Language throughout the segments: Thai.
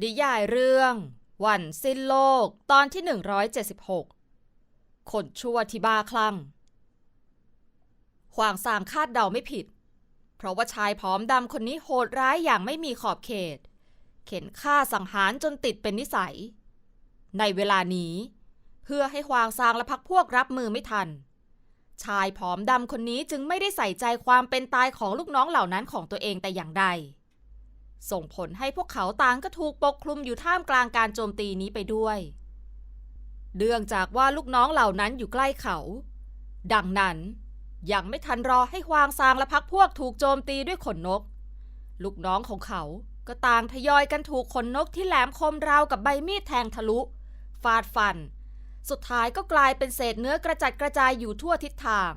ดิยายเรื่อง วันสิ้นโลกตอนที่ 176 คนชั่วที่บ้าคลั่งขวางสางคาดเดาไม่ผิด เพราะว่าชายผอมดำคนนี้โหดร้ายอย่างไม่มีขอบเขต เข็นฆ่าสังหารจนติดเป็นนิสัย ในเวลานี้ เพื่อให้ควางซางและพักพวกรับมือไม่ทัน ชายผอมดำคนนี้จึงไม่ได้ใส่ใจความเป็นตายของลูกน้องเหล่านั้นของตัวเองแต่อย่างใด ส่งผลให้พวกเขาต่างก็ถูกปกคลุมอยู่ท่ามกลางการโจมตีนี้ไปด้วยเนื่องจากว่าลูกน้องเหล่านั้นอยู่ใกล้เขา ดังนั้นยังไม่ทันรอให้ควางซางและพักพวกถูกโจมตีด้วยขนนก ลูกน้องของเขาก็ต่างทยอยกันถูกขนนกที่แหลมคมราวกับใบมีดแทงทะลุ ฟาดฟัน สุดท้ายก็กลายเป็นเศษเนื้อกระจัดกระจายอยู่ทั่วทิศทาง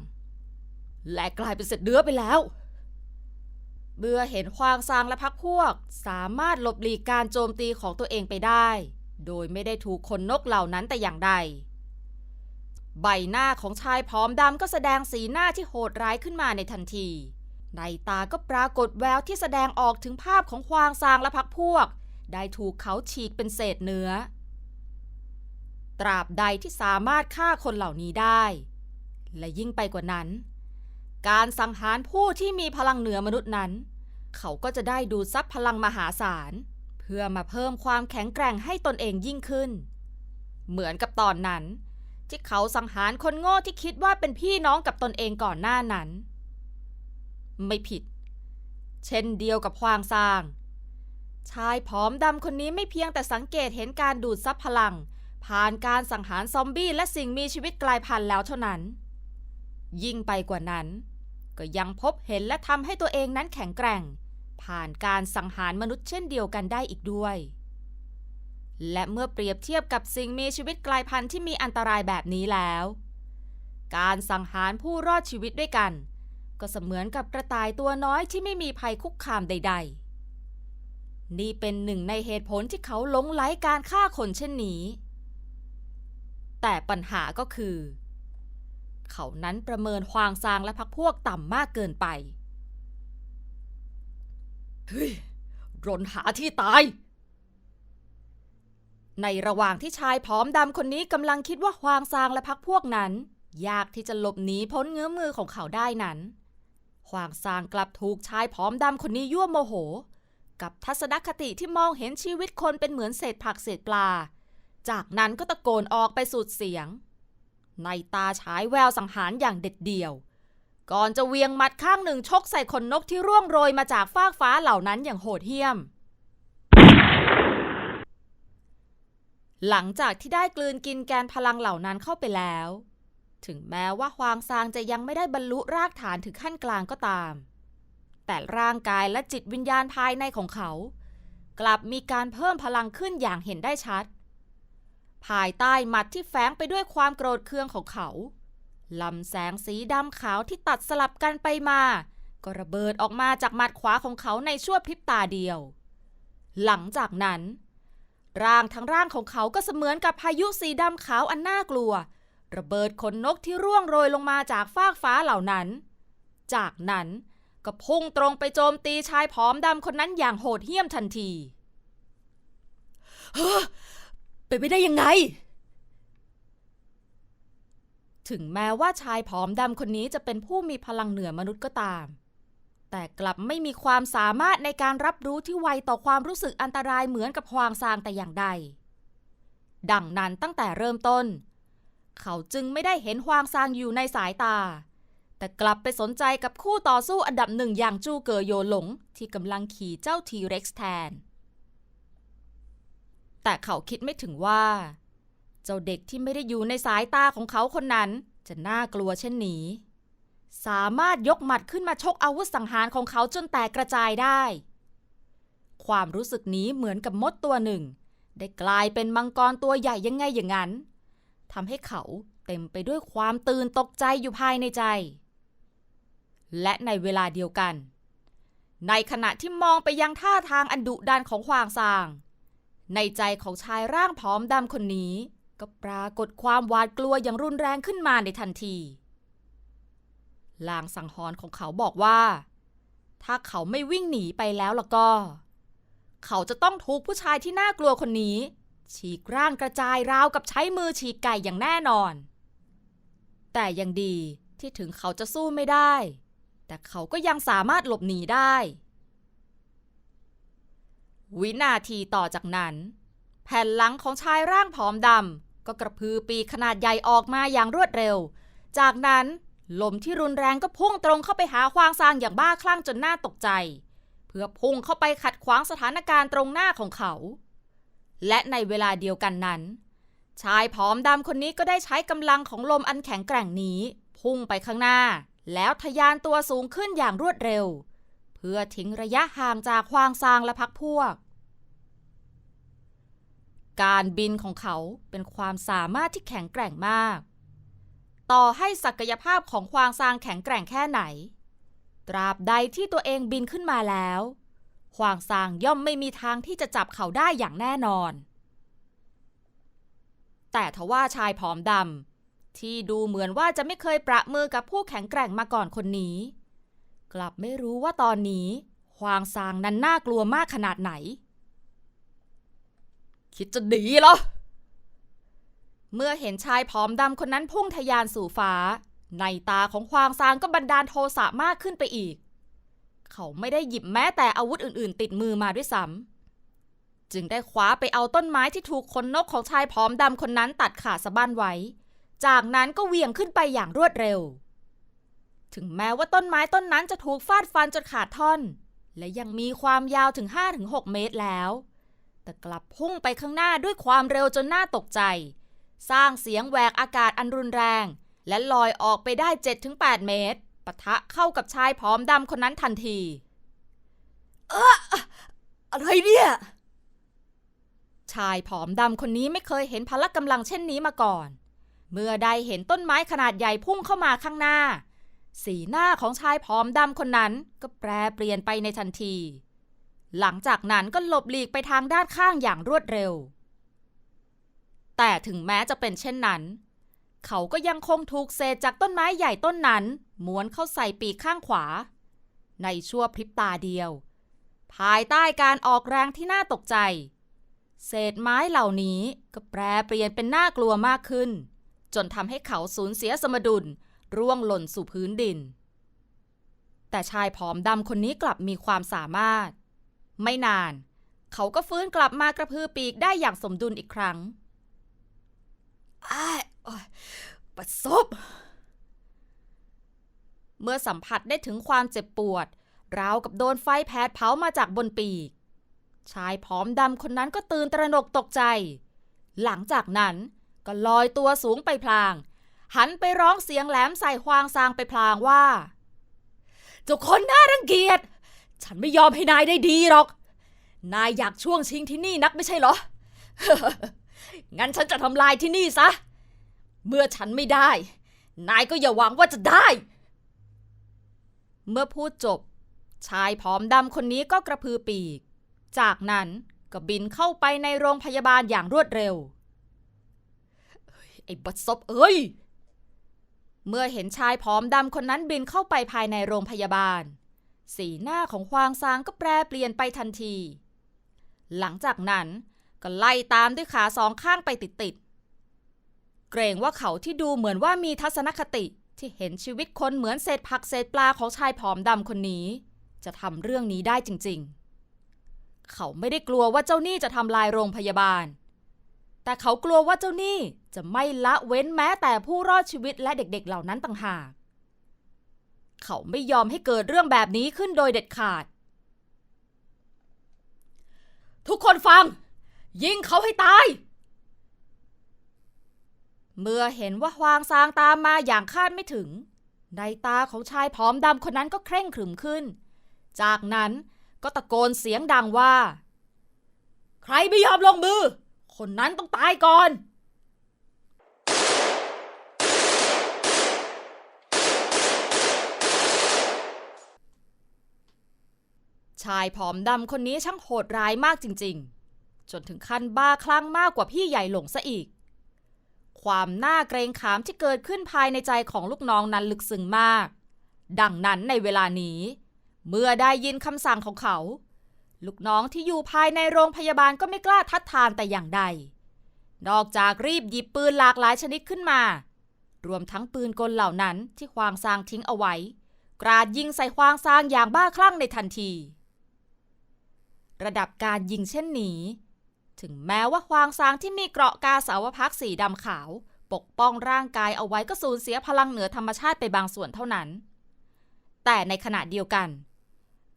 และกลายเป็นเศษเนื้อไปแล้ว เมื่อเห็นควางซางและพักพวก สามารถหลบหลีกการโจมตีของตัวเองไปได้ โดยไม่ได้ถูกคนนกเหล่านั้นแต่อย่างใด ใบหน้าของชายผอมดำก็แสดงสีหน้าที่โหดร้ายขึ้นมาในทันที ในตาก็ปรากฏแววที่แสดงออกถึงภาพของควางซางและพักพวก ได้ถูกเขาฉีกเป็นเศษเนื้อ ตราบใดที่สามารถฆ่าคนเหล่านี้ได้ และยิ่งไปกว่านั้น การสังหารผู้ที่มีพลังเหนือมนุษย์นั้น เขาก็จะได้ดูดซับพลังมหาศาล เพื่อมาเพิ่มความแข็งแกร่งให้ตนเองยิ่งขึ้น เหมือนกับตอนนั้น ที่เขาสังหารคนโง่ที่คิดว่าเป็นพี่น้องกับตนเองก่อนหน้านั้น ไม่ผิด เช่นเดียวกับควางซาง ชายผอมดำคนนี้ไม่เพียงแต่สังเกตเห็นการดูดซับพลัง ผ่านการสังหารซอมบี้และสิ่งมีชีวิตกลายพันธุ์แล้วเท่านั้นยิ่งไปกว่านั้น ก็ยังพบเห็นและทำให้ตัวเองนั้นแข็งแกร่ง ผ่านการสังหารมนุษย์เช่นเดียวกันได้อีกด้วย และเมื่อเปรียบเทียบกับสิ่งมีชีวิตกลายพันธุ์ที่มีอันตรายแบบนี้แล้ว การสังหารผู้รอดชีวิตด้วยกัน ก็เสมือนกับกระต่ายตัวน้อยที่ไม่มีภัยคุกคามใด ๆ นี่เป็นหนึ่งในเหตุผลที่เขาหลงไหลการฆ่าคนเช่นนี้ แต่ปัญหาก็คือ เขานั้นประเมินควางซางและพักพวกต่ำมากเกินไปเฮ้ยรนหาที่ตาย ในระหว่างที่ชายผอมดำคนนี้กำลังคิดว่าควางซางและพักพวกนั้น ยากที่จะหลบหนีพ้นเงื้อมือของเขาได้นั้นควางซางกลับถูกชายผอมดำคนนี้ยั่วโมโห กับทัศนคติที่มองเห็นชีวิตคนเป็นเหมือนเศษผักเศษปลา จากนั้นก็ตะโกนออกไปสุดเสียง ในตาฉายแววสังหารอย่างเด็ดเดี่ยว ก่อนจะเวียงมัดข้างหนึ่งชกใส่คนนกที่ร่วงโรยมาจากฟากฟ้าเหล่านั้นอย่างโหดเหี้ยม หลังจากที่ได้กลืนกินแกนพลังเหล่านั้นเข้าไปแล้ว ถึงแม้ว่าควางซางจะยังไม่ได้บรรลุรากฐานถึงขั้นกลางก็ตาม แต่ร่างกายและจิตวิญญาณภายในของเขา กลับมีการเพิ่มพลังขึ้นอย่างเห็นได้ชัด ภายใต้หมัดที่แฝงไปด้วยความโกรธเคืองของเขาลำแสงสีดำขาวที่ตัดสลับกันไปมา ก็ระเบิดออกมาจากหมัดขวาของเขาในชั่วพริบตาเดียว หลังจากนั้น ร่างทั้งร่างของเขาก็เสมือนกับพายุสีดำขาวอันน่ากลัว ระเบิดขนนกที่ร่วงโรยลงมาจากฟากฟ้าเหล่านั้น จากนั้นก็พุ่งตรงไปโจมตีชายผอมดำคนนั้นอย่างโหดเหี้ยมทันที เป็นไปได้ยังไง ถึงแม้ว่าชายผอมดำคนนี้จะเป็นผู้มีพลังเหนือมนุษย์ก็ตาม แต่กลับไม่มีความสามารถในการรับรู้ที่ไวต่อความรู้สึกอันตรายเหมือนกับฮวางซางแต่อย่างใด ดังนั้นตั้งแต่เริ่มต้น เขาจึงไม่ได้เห็นฮวางซางอยู่ในสายตา แต่กลับไปสนใจกับคู่ต่อสู้อันดับหนึ่งอย่างจูเกอโยหลง ที่กำลังขี่เจ้าทีเร็กซ์แทน แต่เขาคิดไม่ถึงว่า เจ้าเด็กที่ไม่ได้อยู่ในสายตาของเขาคนนั้น จะน่ากลัวเช่นนี้ สามารถยกหมัดขึ้นมาชกอาวุธสังหารของเขาจนแตกกระจายได้ ความรู้สึกนี้เหมือนกับมดตัวหนึ่ง ได้กลายเป็นมังกรตัวใหญ่ยังไงอย่างนั้นทำให้เขาเต็มไปด้วยความตื่นตกใจอยู่ภายในใจ และในเวลาเดียวกัน ในขณะที่มองไปยังท่าทางอันดุดันของควางซาง ในใจของชายร่างผอมดำคนนี้ ก็ปรากฏความหวาดกลัวอย่างรุนแรงขึ้นมาในทันที ลางสังหรณ์ของเขาบอกว่า ถ้าเขาไม่วิ่งหนีไปแล้วล่ะก็ เขาจะต้องถูกผู้ชายที่น่ากลัวคนนี้ ฉีกร่างกระจายราวกับใช้มือฉีกไก่อย่างแน่นอน แต่ยังดีที่ถึงเขาจะสู้ไม่ได้ แต่เขาก็ยังสามารถหลบหนีได้ วินาทีต่อจากนั้น แผ่นหลังของชายร่างผอมดำก็กระพือปีกขนาดใหญ่ออกมาอย่างรวดเร็ว จากนั้นลมที่รุนแรงก็พุ่งตรงเข้าไปหาควางซางอย่างบ้าคลั่งจนหน่าตกใจ เพื่อพุ่งเข้าไปขัดขวางสถานการณ์ตรงหน้าของเขา และในเวลาเดียวกันนั้น ชายผอมดำคนนี้ก็ได้ใช้กำลังของลมอันแข็งแกร่งนี้ พุ่งไปข้างหน้า แล้วทะยานตัวสูงขึ้นอย่างรวดเร็ว เพื่อทิ้งระยะห่างจากควางซางและพักพวก การบินของเขาเป็นความสามารถที่แข็งแกร่งมาก ต่อให้ศักยภาพของควางซางแข็งแกร่งแค่ไหน ตราบใดที่ตัวเองบินขึ้นมาแล้ว ควางซางย่อมไม่มีทางที่จะจับเขาได้อย่างแน่นอน แต่ทว่าชายผอมดำที่ดูเหมือนว่าจะไม่เคยประมือกับผู้แข็งแกร่งมาก่อนคนนี้ กลับไม่รู้ว่าตอนนี้ควางซางนั้นน่ากลัวมากขนาดไหน คิดจะดีเหรอ เมื่อเห็นชายผอมดำคนนั้นพุ่งทะยานสู่ฟ้า ในตาของควางซางก็บันดาลโทสะมากขึ้นไปอีก เขาไม่ได้หยิบแม้แต่อาวุธอื่น ๆ ติดมือมาด้วยซ้ำจึงได้คว้าไปเอาต้นไม้ที่ถูกขนนกของชายผอมดำคนนั้นตัดขาดสะบั้นไว้ จากนั้นก็เหวี่ยงขึ้นไปอย่างรวดเร็ว ถึงแม้ว่าต้นไม้ต้นนั้นจะถูกฟาดฟันจนขาดท่อน และยังมีความยาวถึง 5-6 เมตรแล้ว แต่กลับพุ่งไปข้างหน้าด้วยความเร็วจนน่าตกใจ สร้างเสียงแหวกอากาศอันรุนแรง และลอยออกไปได้ 7-8 เมตรปะทะเข้ากับชายผอมดำคนนั้นทันที เอออะไรเนี่ย ชายผอมดำคนนี้ไม่เคยเห็นพละกำลังเช่นนี้มาก่อน เมื่อได้เห็นต้นไม้ขนาดใหญ่พุ่งเข้ามาข้างหน้า สีหน้าของชายผอมดำคนนั้นก็แปรเปลี่ยนไปในทันที หลังจากนั้นก็หลบหลีกไปทางด้านข้างอย่างรวดเร็ว แต่ถึงแม้จะเป็นเช่นนั้น เขาก็ยังคงถูกเศษจากต้นไม้ใหญ่ต้นนั้นม้วนเข้าใส่ปีกข้างขวา ในชั่วพริบตาเดียว ภายใต้การออกแรงที่น่าตกใจ เศษไม้เหล่านี้ก็แปรเปลี่ยนเป็นน่ากลัวมากขึ้น จนทำให้เขาสูญเสียสมดุล ร่วงหล่นสู่พื้นดิน แต่ชายผอมดำคนนี้กลับมีความสามารถ ไม่นาน เขาก็ฟื้นกลับมากระพือปีกได้อย่างสมดุลอีกครั้งอ้ายโอ๊ยประสบเมื่อสัมผัสได้ถึงความเจ็บปวด ราวกับโดนไฟแผดเผามาจากบนปีก ชายผอมดำคนนั้นก็ตื่นตระหนกตกใจ หลังจากนั้นก็ลอยตัวสูงไปพลาง หันไปร้องเสียงแหลมใส่ควางซางไปพลางว่าเจ้าคนน่ารังเกียจ ฉันไม่ยอมให้นายได้ดีหรอก นายอยากช่วงชิงที่นี่นักไม่ใช่เหรอ งั้นฉันจะทำลายที่นี่ซะ เมื่อฉันไม่ได้ นายก็อย่าหวังว่าจะได้ เมื่อพูดจบ ชายผอมดำคนนี้ก็กระพือปีก จากนั้นก็บินเข้าไปในโรงพยาบาลอย่างรวดเร็วไอ้บัดซบเอ้ย เมื่อเห็นชายผอมดำคนนั้นบินเข้าไปภายในโรงพยาบาล สีหน้าของควางซางก็แปรเปลี่ยนไปทันที หลังจากนั้นก็ไล่ตามด้วยขาสองข้างไปติดๆ เกรงว่าเขาที่ดูเหมือนว่ามีทัศนคติที่เห็นชีวิตคนเหมือนเศษผักเศษปลาของชายผอมดำคนนี้ จะทำเรื่องนี้ได้จริงๆ เขาไม่ได้กลัวว่าเจ้านี้จะทำลายโรงพยาบาล แต่เขากลัวว่าเจ้าหนี้จะไม่ละเว้นแม้แต่ผู้รอดชีวิตและเด็กๆเหล่านั้นต่างหาก เขาไม่ยอมให้เกิดเรื่องแบบนี้ขึ้นโดยเด็ดขาด ทุกคนฟัง ยิงเขาให้ตาย เมื่อเห็นว่าฮวางซางตามมาอย่างคาดไม่ถึง ในตาของชายผอมดำคนนั้นก็เคร่งขรึมขึ้น จากนั้นก็ตะโกนเสียงดังว่า ใครไม่ยอมลงมือ คนนั้นต้องตายก่อน ชายผอมดำคนนี้ช่างโหดร้ายมากจริง ๆ จนถึงขั้นบ้าคลั่งมากกว่าพี่ใหญ่หลงซะอีก ความน่าเกรงขามที่เกิดขึ้นภายในใจของลูกน้องนั้นลึกซึ้งมาก ดังนั้นในเวลานี้ เมื่อได้ยินคำสั่งของเขา ลูกน้องที่อยู่ภายในโรงพยาบาลก็ไม่กล้าทัดทานแต่อย่างใด นอกจากรีบหยิบปืนหลากหลายชนิดขึ้นมา รวมทั้งปืนกลเหล่านั้นที่ควางซางทิ้งเอาไว้ กราดยิงใส่ควางซางอย่างบ้าคลั่งในทันที ระดับการยิงเช่นนี้ ถึงแม้ว่าควางซางที่มีเกราะกาสาวพักสีดำขาว ปกป้องร่างกายเอาไว้ก็สูญเสียพลังเหนือธรรมชาติไปบางส่วนเท่านั้น แต่ในขณะเดียวกัน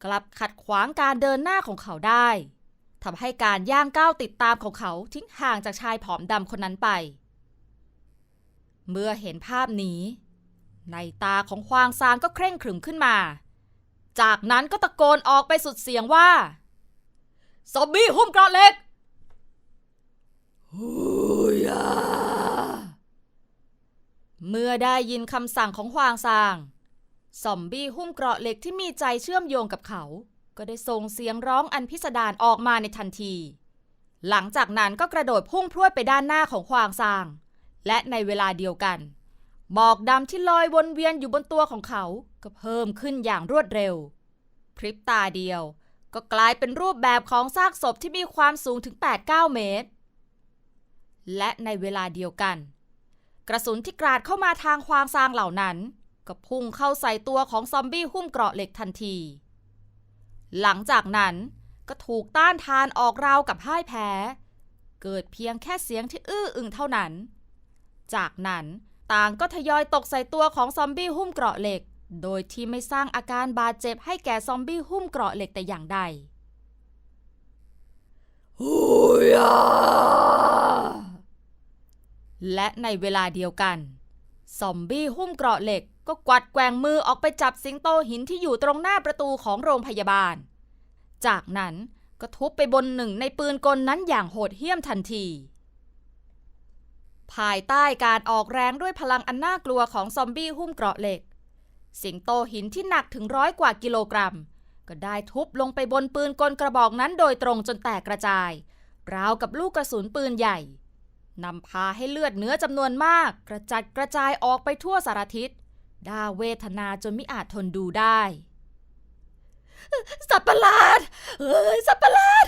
กลับขัดขวางการเดินหน้าของเขาได้ทำให้การย่างก้าวติดตามของเขาทิ้งห่างจากชายผอมดำคนนั้นไป เมื่อเห็นภาพนี้ ในตาของควางซางก็เคร่งขรึมขึ้นมา จากนั้นก็ตะโกนออกไปสุดเสียงว่าซอมบี้หุ้มกราะเหล็กฮูยาเมื่อได้ยินคำสั่งของควางซาง ซอมบี้หุ้มเกราะเหล็กที่มีใจเชื่อมโยงกับเขา ก็ได้ส่งเสียงร้องอันพิสดารออกมาในทันที หลังจากนั้นก็กระโดดพุ่งพรวดไปด้านหน้าของควางซาง และในเวลาเดียวกันหมอกดำที่ลอยวนเวียนอยู่บนตัวของเขาก็เพิ่มขึ้นอย่างรวดเร็ว พริบตาเดียวก็กลายเป็นรูปแบบของซากศพที่มีความสูงถึง 8-9 เมตร และในเวลาเดียวกัน กระสุนที่กราดเข้ามาทางควางซางเหล่านั้น ก็พุ่งเข้าใส่ตัวของซอมบี้หุ้มเกราะเหล็กทันที หลังจากนั้นก็ถูกต้านทานออกราวกับพ่ายแพ้ เกิดเพียงแค่เสียงที่อื้ออึงเท่านั้น จากนั้นต่างก็ทยอยตกใส่ตัวของซอมบี้หุ้มเกราะเหล็ก โดยที่ไม่สร้างอาการบาดเจ็บให้แก่ซอมบี้หุ้มเกราะเหล็กแต่อย่างใดฮูยาและในเวลาเดียวกัน ซอมบี้หุ้มเกราะเหล็ก ก็กวัดแกว่งมือออกไปจับสิงโตหินที่อยู่ตรงหน้าประตูของโรงพยาบาล จากนั้นก็ทุบไปบนหนึ่งในปืนกลนั้นอย่างโหดเหี้ยมทันที ภายใต้การออกแรงด้วยพลังอันน่ากลัวของซอมบี้หุ้มเกราะเหล็ก สิงโตหินที่หนักถึงร้อยกว่ากิโลกรัม ก็ได้ทุบลงไปบนปืนกลกระบอกนั้นโดยตรงจนแตกกระจาย ราวกับลูกกระสุนปืนใหญ่นำพาให้เลือดเนื้อจำนวนมาก กระจัดกระจายออกไปทั่วสารทิศ ด่าเวทนาจนไม่อาจทนดูได้ สัตว์ประหลาด เอ้ยสัตว์ประหลาด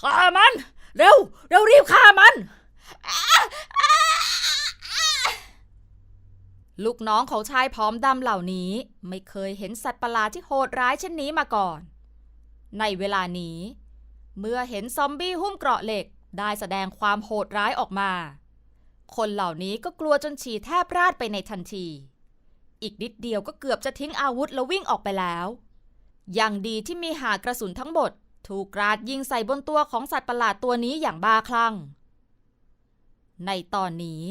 ฆ่ามัน เร็ว เร็วรีบฆ่ามัน ลูกน้องของชายผอมดำเหล่านี้ ไม่เคยเห็นสัตว์ประหลาดที่โหดร้ายเช่นนี้มาก่อน ในเวลานี้ เมื่อเห็นซอมบี้หุ้มเกราะเหล็กได้แสดงความโหดร้ายออกมา คนเหล่านี้ก็กลัวจนฉี่แทบราดไปในทันที อีกนิดเดียวก็เกือบจะทิ้งอาวุธแล้ววิ่งออกไปแล้ว อย่างดีที่มีหากระสุนทั้งหมด ถูกกราดยิงใส่บนตัวของสัตว์ประหลาดตัวนี้อย่างบ้าคลั่ง ในตอนนี้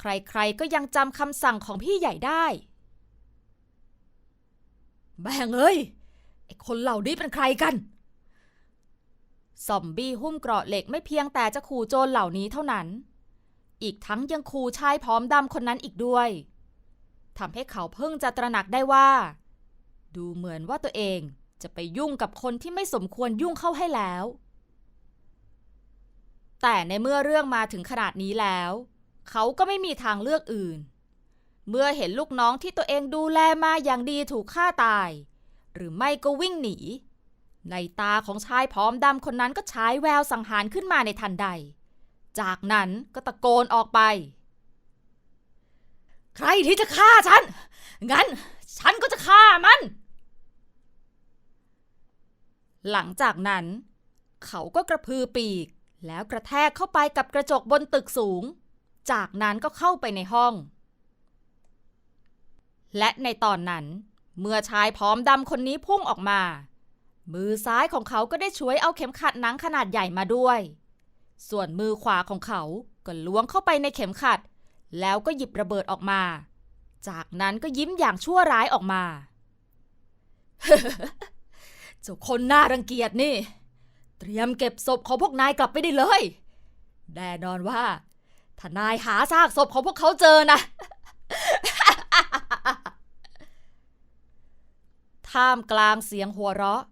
ใครๆก็ยังจำคำสั่งของพี่ใหญ่ได้แบงเอ้ยไอคนเหล่านี้เป็นใครกัน ซอมบี้หุ้มเกราะเหล็กไม่เพียงแต่จะขู่โจรเหล่านี้เท่านั้น อีกทั้งยังขู่ชายผอมดำคนนั้นอีกด้วย ทำให้เขาเพิ่งจะตระหนักได้ว่า ดูเหมือนว่าตัวเองจะไปยุ่งกับคนที่ไม่สมควรยุ่งเข้าให้แล้ว แต่ในเมื่อเรื่องมาถึงขนาดนี้แล้ว เขาก็ไม่มีทางเลือกอื่น เมื่อเห็นลูกน้องที่ตัวเองดูแลมาอย่างดีถูกฆ่าตาย หรือไม่ก็วิ่งหนี ในตาของชายผอมดำคนนั้นก็ฉายแววสังหารขึ้นมาในทันใด จากนั้นก็ตะโกนออกไป ใครที่จะฆ่าฉัน งั้น ฉันก็จะฆ่ามัน หลังจากนั้น เขาก็กระพือปีก แล้วกระแทกเข้าไปกับกระจกบนตึกสูง จากนั้นก็เข้าไปในห้อง และในตอนนั้น เมื่อชายผอมดำคนนี้พุ่งออกมา มือซ้ายของเขาก็ได้ช่วยเอาเข็มขัดหนังขนาดใหญ่มาด้วย ส่วนมือขวาของเขาก็ล้วงเข้าไปในเข็มขัด แล้วก็หยิบระเบิดออกมา จากนั้นก็ยิ้มอย่างชั่วร้ายออกมา เจ้าคนน่ารังเกียจนี่ เตรียมเก็บศพของพวกนายกลับไปได้เลย แน่นอนว่า ถ้านายหาซากศพของพวกเขาเจอนะ ท่ามกลางเสียงหัวเราะ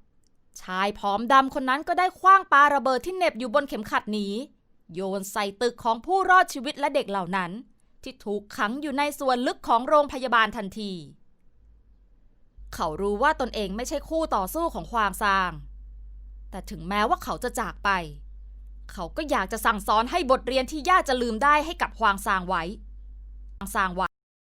ชายผอมดำคนนั้นก็ได้คว้างปาระเบิดที่เน็บอยู่บนเข็มขัดนี้โยนใส่ตึกของผู้รอดชีวิตและเด็กเหล่านั้น ที่ถูกขังอยู่ในส่วนลึกของโรงพยาบาลทันที เขารู้ว่าตนเองไม่ใช่คู่ต่อสู้ของความซาง แต่ถึงแม้ว่าเขาจะจากไป เขาก็อยากจะสั่งสอนให้บทเรียนที่ย่าจะลืมได้ให้กับควางซางไว้ฮวางซางไว้